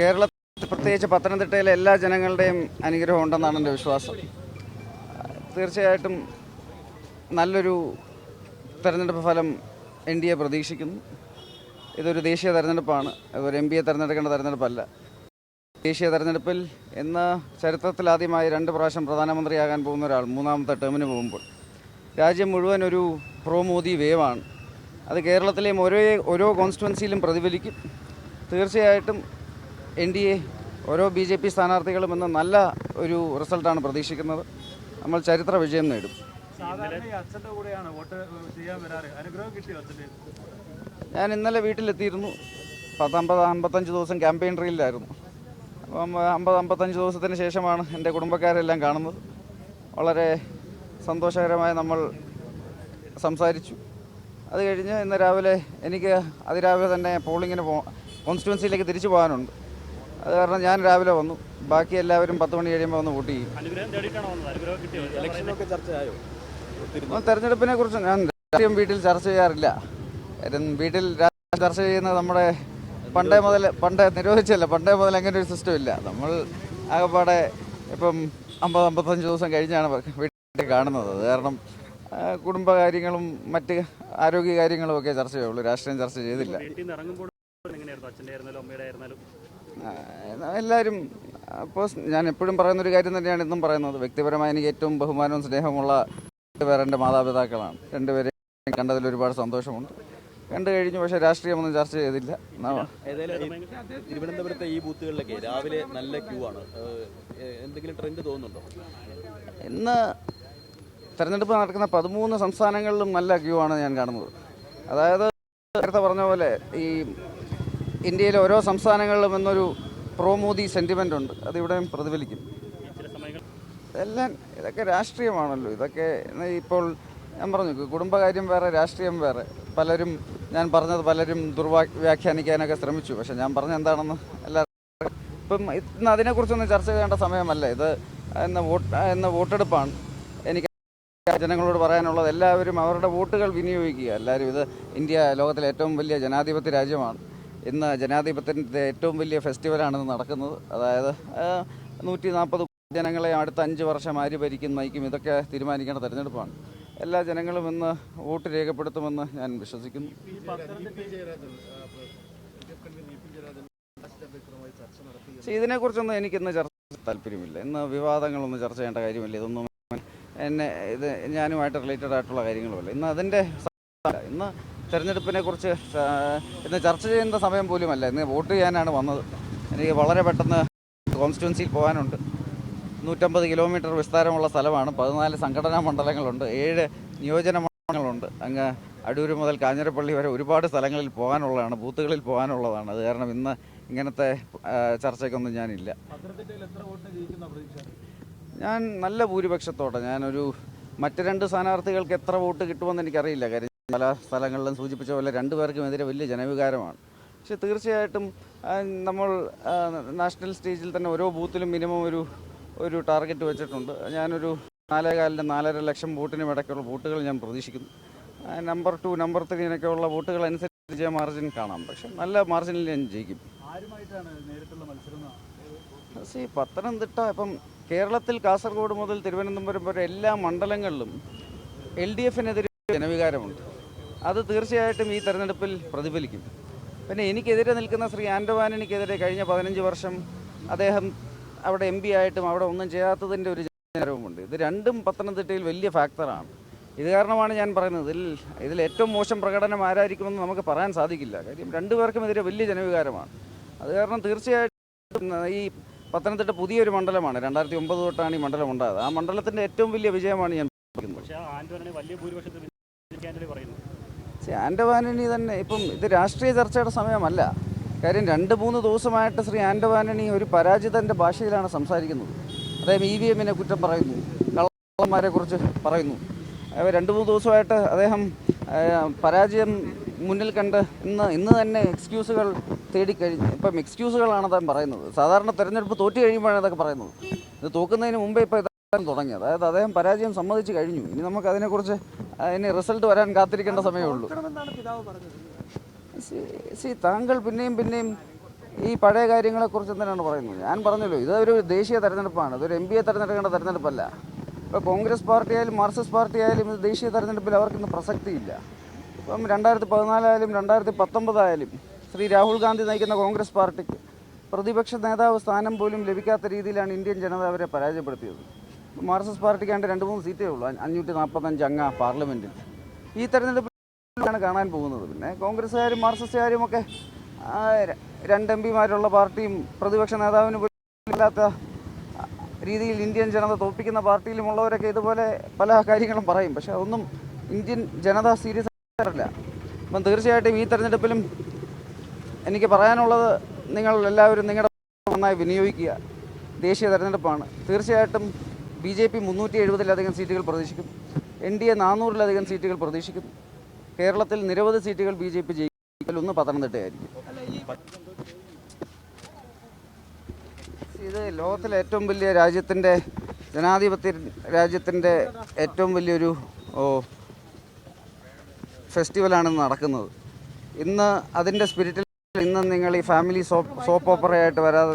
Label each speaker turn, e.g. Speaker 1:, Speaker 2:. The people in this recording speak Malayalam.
Speaker 1: കേരളത്തിൽ പ്രത്യേകിച്ച് പത്തനംതിട്ടയിലെ എല്ലാ ജനങ്ങളുടെയും അനുഗ്രഹം ഉണ്ടെന്നാണ് എന്റെ വിശ്വാസം. തീർച്ചയായിട്ടും നല്ലൊരു തെരഞ്ഞെടുപ്പ് ഫലം എൻ ഡി എ പ്രതീക്ഷിക്കുന്നു. ഇതൊരു ദേശീയ തെരഞ്ഞെടുപ്പാണ്. ഒരു എം പിയെ തെരഞ്ഞെടുക്കേണ്ട തെരഞ്ഞെടുപ്പല്ല. ദേശീയ തെരഞ്ഞെടുപ്പിൽ ഇന്ന് ചരിത്രത്തിലാദ്യമായി രണ്ട് പ്രാവശ്യം പ്രധാനമന്ത്രിയാകാൻ പോകുന്ന ഒരാൾ മൂന്നാമത്തെ ടേമിന് പോകുമ്പോൾ. രാജ്യം മുഴുവൻ ഒരു പ്രോ മോദി വേവാണ് അത് കേരളത്തിലെയും ഒരേ ഓരോ കോൺസ്റ്റുവൻസിയിലും പ്രതിഫലിക്കും. തീർച്ചയായിട്ടും എൻ ഡി എ ഓരോ ബി ജെ പി സ്ഥാനാർത്ഥികളും ഇന്ന് നല്ല ഒരു റിസൾട്ടാണ് പ്രതീക്ഷിക്കുന്നത്. നമ്മൾ ചരിത്ര വിജയം നേടും. ഞാൻ ഇന്നലെ വീട്ടിലെത്തിയിരുന്നു. പത്തമ്പത് അമ്പത്തഞ്ച് ദിവസം ക്യാമ്പയിൻ റീലിലായിരുന്നു. അപ്പം അമ്പത് അമ്പത്തഞ്ച് ദിവസത്തിന് ശേഷമാണ് എന്റെ കുടുംബക്കാരെല്ലാം കാണുന്നത്. വളരെ സന്തോഷകരമായി നമ്മൾ സംസാരിച്ചു. അത് കഴിഞ്ഞ് ഇന്ന് രാവിലെ എനിക്ക് അതിരാവിലെ തന്നെ പോളിങ്ങിന് പോ കോൺസ്റ്റിറ്റ്യുവൻസിയിലേക്ക് തിരിച്ചു പോകാനുണ്ട്. അത് കാരണം ഞാൻ രാവിലെ വന്നു. ബാക്കി എല്ലാവരും പത്ത് മണി കഴിയുമ്പോൾ വന്ന് വോട്ട് ചെയ്യും. തെരഞ്ഞെടുപ്പിനെ കുറിച്ച് ഞാൻ രാഷ്ട്രീയം വീട്ടിൽ ചർച്ച ചെയ്യാറില്ല. വീട്ടിൽ ചർച്ച ചെയ്യുന്നത് നമ്മുടെ പണ്ടേ മുതൽ പണ്ടേ നിരോധിച്ചല്ല പണ്ടേ മുതൽ അങ്ങനെ ഒരു സിസ്റ്റം ഇല്ല. നമ്മൾ ആകെപ്പാടെ ഇപ്പം അമ്പത് അമ്പത്തഞ്ച് ദിവസം കഴിഞ്ഞാണ് വീട്ടിൽ കാണുന്നത്. അത് കാരണം കുടുംബകാര്യങ്ങളും മറ്റ് ആരോഗ്യ കാര്യങ്ങളും ഒക്കെ ചർച്ച ചെയ്യുള്ളൂ രാഷ്ട്രീയം ചർച്ച ചെയ്തില്ല. എല്ലാവരും അപ്പോൾ ഞാൻ എപ്പോഴും പറയുന്ന ഒരു കാര്യം തന്നെയാണ് ഇന്നും പറയുന്നത്. വ്യക്തിപരമായി എനിക്ക് ഏറ്റവും ബഹുമാനവും സ്നേഹമുള്ള രണ്ടുപേർ എന്റെ മാതാപിതാക്കളാണ്. രണ്ടുപേരെ കണ്ടതിൽ ഒരുപാട് സന്തോഷമുണ്ട്. കണ്ടു കഴിഞ്ഞു പക്ഷേ രാഷ്ട്രീയമൊന്നും ചർച്ച ചെയ്തില്ല.
Speaker 2: തിരുവനന്തപുരത്തെ ഈ ബൂത്തുകളിലൊക്കെ രാവിലെ നല്ല ക്യൂ ആണ്. എന്തെങ്കിലും ട്രെൻഡ് തോന്നുന്നുണ്ടോ?
Speaker 1: ഇന്ന് തെരഞ്ഞെടുപ്പ് നടക്കുന്ന പതിമൂന്ന് സംസ്ഥാനങ്ങളിലും നല്ല ക്യൂ ആണ് ഞാൻ കാണുന്നത്. അതായത് നേരത്തെ പറഞ്ഞ പോലെ ഈ ഇന്ത്യയിലെ ഓരോ സംസ്ഥാനങ്ങളിലും എന്നൊരു പ്രോ മോദി സെന്റിമെന്റ് ഉണ്ട് അതിവിടെയും പ്രതിഫലിക്കും. എല്ലാം ഇതൊക്കെ രാഷ്ട്രീയമാണല്ലോ. ഇതൊക്കെ ഇപ്പോൾ ഞാൻ പറഞ്ഞു കുടുംബകാര്യം വേറെ രാഷ്ട്രീയം വേറെ. പലരും ഞാൻ പറഞ്ഞത് പലരും ദുർവാ വ്യാഖ്യാനിക്കാനൊക്കെ ശ്രമിച്ചു. പക്ഷേ ഞാൻ പറഞ്ഞ എന്താണെന്ന് എല്ലാവരും ഇപ്പം ഇന്ന് അതിനെക്കുറിച്ചൊന്നും ചർച്ച ചെയ്യേണ്ട സമയമല്ല. ഇത് എന്ന വോട്ട് എന്ന വോട്ടെടുപ്പാണ്. എനിക്ക് ജനങ്ങളോട് പറയാനുള്ളത് എല്ലാവരും അവരുടെ വോട്ടുകൾ വിനിയോഗിക്കുക. എല്ലാവരും ഇത് ഇന്ത്യ ലോകത്തിലെ ഏറ്റവും വലിയ ജനാധിപത്യ രാജ്യമാണ്. ഇന്ന് ജനാധിപത്യത്തിന്റെ ഏറ്റവും വലിയ ഫെസ്റ്റിവലാണിന്ന് നടക്കുന്നത്. അതായത് നൂറ്റി നാൽപ്പത് ജനങ്ങളെ അടുത്ത അഞ്ച് വർഷം ആര് ഭരിക്കും നയിക്കും ഇതൊക്കെ തീരുമാനിക്കേണ്ട തെരഞ്ഞെടുപ്പാണ്. എല്ലാ ജനങ്ങളും ഇന്ന് വോട്ട് രേഖപ്പെടുത്തുമെന്ന് ഞാൻ വിശ്വസിക്കുന്നു. പക്ഷേ ഇതിനെക്കുറിച്ചൊന്നും എനിക്കിന്ന് ചർച്ച താല്പര്യമില്ല. ഇന്ന് വിവാദങ്ങളൊന്നും ചർച്ച ചെയ്യേണ്ട കാര്യമില്ല. ഇതൊന്നും എന്നെ ഇത് ഞാനുമായിട്ട് റിലേറ്റഡ് ആയിട്ടുള്ള കാര്യങ്ങളുമല്ല ഇന്ന് അതിന്റെ. ഇന്ന് തെരഞ്ഞെടുപ്പിനെ കുറിച്ച് ഇന്ന് ചർച്ച ചെയ്യുന്ന സമയം പോലുമല്ല. ഇന്ന് വോട്ട് ചെയ്യാനാണ് വന്നത്. എനിക്ക് വളരെ പെട്ടെന്ന് കോൺസ്റ്റിറ്റ്യുവൻസിയിൽ പോകാനുണ്ട്. നൂറ്റമ്പത് കിലോമീറ്റർ വിസ്താരമുള്ള സ്ഥലമാണ്. പതിനാല് സംഘടനാ മണ്ഡലങ്ങളുണ്ട്. ഏഴ് നിയോജന മണ്ഡലങ്ങളുണ്ട്. അങ്ങ് അടൂർ മുതൽ കാഞ്ഞിരപ്പള്ളി വരെ ഒരുപാട് സ്ഥലങ്ങളിൽ പോകാനുള്ളതാണ് ബൂത്തുകളിൽ പോകാനുള്ളതാണ്. അത് കാരണം ഇന്ന് ഇങ്ങനത്തെ ചർച്ചയ്ക്കൊന്നും ഞാനില്ല. ഞാൻ നല്ല ഭൂരിപക്ഷത്തോടെ. ഞാനൊരു മറ്റ് രണ്ട് സ്ഥാനാർത്ഥികൾക്ക് എത്ര വോട്ട് കിട്ടുമെന്ന് എനിക്കറിയില്ല. കാര്യം പല സ്ഥലങ്ങളിലും സൂചിപ്പിച്ച പോലെ രണ്ടു പേർക്കും എതിരെ വലിയ ജനവികാരമാണ്. പക്ഷെ തീർച്ചയായിട്ടും നമ്മൾ നാഷണൽ സ്റ്റേജിൽ തന്നെ ഓരോ ബൂത്തിലും മിനിമം ഒരു ഒരു ടാർഗറ്റ് വെച്ചിട്ടുണ്ട്. ഞാനൊരു നാലേകാലിന്റെ നാലര ലക്ഷം വോട്ടിനും ഇടയ്ക്കുള്ള വോട്ടുകൾ ഞാൻ പ്രതീക്ഷിക്കുന്നു. നമ്പർ ടു നമ്പർ ത്രീനൊക്കെയുള്ള വോട്ടുകൾ അനുസരിച്ച് വിജയ മാർജിൻ കാണാം. പക്ഷെ നല്ല മാർജിനിൽ ഞാൻ ജയിക്കും? സി പത്തനംതിട്ട ഇപ്പം കേരളത്തിൽ കാസർഗോഡ് മുതൽ തിരുവനന്തപുരം വരെ എല്ലാ മണ്ഡലങ്ങളിലും എൽ ഡി എഫിനെതിരെ ജനവികാരമുണ്ട്. അത് തീർച്ചയായിട്ടും ഈ തെരഞ്ഞെടുപ്പിൽ പ്രതിഫലിക്കും. പിന്നെ എനിക്കെതിരെ നിൽക്കുന്ന ശ്രീ ആൻഡവാനിക്കെതിരെ കഴിഞ്ഞ പതിനഞ്ച് വർഷം അദ്ദേഹം അവിടെ എം പി ആയിട്ടും അവിടെ ഒന്നും ചെയ്യാത്തതിന്റെ ഒരു ജനവികാരവുമുണ്ട് ഇത് രണ്ടും പത്തനംതിട്ടയിൽ വലിയ ഫാക്ടറാണ് ഇത് കാരണമാണ് ഞാൻ പറയുന്നത്. ഇതിൽ ഇതിൽ ഏറ്റവും മോശം പ്രകടനം ആരായിരിക്കുമെന്ന് നമുക്ക് പറയാൻ സാധിക്കില്ല. കാര്യം രണ്ടുപേർക്കും എതിരെ വലിയ ജനവികാരമാണ്. അത് കാരണം തീർച്ചയായിട്ടും ഈ പത്തനംതിട്ട പുതിയൊരു മണ്ഡലമാണ്. രണ്ടായിരത്തി ഒമ്പത് തൊട്ടാണ് ഈ മണ്ഡലം ഉണ്ടായത്. ആ മണ്ഡലത്തിന്റെ ഏറ്റവും വലിയ വിജയമാണ് ഞാൻ പറയുന്നത്
Speaker 3: പക്ഷേ ആ ആന്റോണി വലിയ ഭൂരിപക്ഷത്തിൽ വിജയിക്കാൻ ആന്റണി പറയുന്നു
Speaker 1: ശ്രീ ആന്റവാനണി തന്നെ ഇപ്പം ഇത് രാഷ്ട്രീയ ചർച്ചയുടെ സമയമല്ല. കാര്യം രണ്ട് മൂന്ന് ദിവസമായിട്ട് ശ്രീ ആൻഡവാനണി ഒരു പരാജിതന്റെ ഭാഷയിലാണ് സംസാരിക്കുന്നത്. അദ്ദേഹം ഇ വി എമ്മിനെ കുറ്റം പറയുന്നു. കള്ളന്മാരെ കുറിച്ച് പറയുന്നു. രണ്ട് മൂന്ന് ദിവസമായിട്ട് അദ്ദേഹം പരാജയം മുന്നിൽ കണ്ട് ഇന്ന് ഇന്ന് തന്നെ എക്സ്ക്യൂസുകൾ തേടിക്കഴിഞ്ഞു ഇപ്പം എക്സ്ക്യൂസുകളാണ് അദ്ദേഹം പറയുന്നത്. സാധാരണ തെരഞ്ഞെടുപ്പ് തോറ്റു കഴിയുമ്പോഴാണ് ഇതൊക്കെ പറയുന്നത്. ഇത് തോക്കുന്നതിന് മുമ്പേ ഇതാണ് തുടങ്ങി. അതായത് അദ്ദേഹം പരാജയം സമ്മതിച്ചു കഴിഞ്ഞു. ഇനി നമുക്ക് അതിനെക്കുറിച്ച് ഇനി റിസൾട്ട് വരാൻ കാത്തിരിക്കേണ്ട സമയമേ ഉള്ളൂ. സി- താങ്കൾ പിന്നെയും പിന്നെയും ഈ പഴയ കാര്യങ്ങളെക്കുറിച്ച് എന്തിനാണ് പറയുന്നത്? ഞാൻ പറഞ്ഞല്ലോ ഇതൊരു ദേശീയ തെരഞ്ഞെടുപ്പാണ്. ഇതൊരു എം പിയെ തെരഞ്ഞെടുക്കേണ്ട തെരഞ്ഞെടുപ്പല്ല. ഇപ്പോൾ കോൺഗ്രസ് പാർട്ടി ആയാലും മാർക്സിസ്റ്റ് പാർട്ടി ആയാലും ഇത് ദേശീയ തെരഞ്ഞെടുപ്പിൽ അവർക്കിന്ന് പ്രസക്തിയില്ല. ഇപ്പം രണ്ടായിരത്തി പതിനാലായാലും രണ്ടായിരത്തി പത്തൊമ്പതായാലും ശ്രീ രാഹുൽ ഗാന്ധി നയിക്കുന്ന കോൺഗ്രസ് പാർട്ടിക്ക് പ്രതിപക്ഷ നേതാവ് സ്ഥാനം പോലും ലഭിക്കാത്ത രീതിയിലാണ് ഇന്ത്യൻ ജനത അവരെ പരാജയപ്പെടുത്തിയത്. മാർക്സിസ്റ്റ് പാർട്ടിക്കാണ്ട് രണ്ട് മൂന്ന് സീറ്റേ ഉള്ളൂ. അഞ്ഞ- അഞ്ഞൂറ്റി നാൽപ്പത്തഞ്ച് അംഗ പാർലമെന്റിൽ ഈ തെരഞ്ഞെടുപ്പിലാണ് കാണാൻ പോകുന്നത്. പിന്നെ കോൺഗ്രസ്സുകാരും മാർക്സിസ്റ്റുകാരും ഒക്കെ രണ്ട് എം പിമാരുള്ള പാർട്ടിയും പ്രതിപക്ഷ നേതാവിന് ഇല്ലാത്ത രീതിയിൽ ഇന്ത്യൻ ജനത തോൽപ്പിക്കുന്ന പാർട്ടിയിലുമുള്ളവരൊക്കെ ഇതുപോലെ പല കാര്യങ്ങളും പറയും. പക്ഷേ അതൊന്നും ഇന്ത്യൻ ജനത സീരിയസ് ആയിട്ടില്ല. അപ്പം തീർച്ചയായിട്ടും ഈ തെരഞ്ഞെടുപ്പിലും എനിക്ക് പറയാനുള്ളത് നിങ്ങൾ എല്ലാവരും നിങ്ങളുടെ നന്നായി വിനിയോഗിക്കുക. ദേശീയ തെരഞ്ഞെടുപ്പാണ്. തീർച്ചയായിട്ടും ബി ജെ പി മുന്നൂറ്റി എഴുപതിലധികം സീറ്റുകൾ പ്രതീക്ഷിക്കും. എൻ ഡി എ നാനൂറിലധികം സീറ്റുകൾ പ്രതീക്ഷിക്കും. കേരളത്തിൽ നിരവധി സീറ്റുകൾ ബി ജെ പി ജയിക്കും ഒന്ന് പത്തനംതിട്ടയായിരിക്കും. ഇത് ലോകത്തിലെ ഏറ്റവും വലിയ രാജ്യത്തിന്റെ ജനാധിപത്യ രാജ്യത്തിന്റെ ഏറ്റവും വലിയൊരു ഫെസ്റ്റിവലാണ് നടക്കുന്നത്. ഇന്ന് അതിന്റെ സ്പിരിറ്റിൽ ഇന്ന് നിങ്ങൾ ഈ ഫാമിലി സോപ്പ് സോപ്പ് ഓപ്പറയായിട്ട് വരാതെ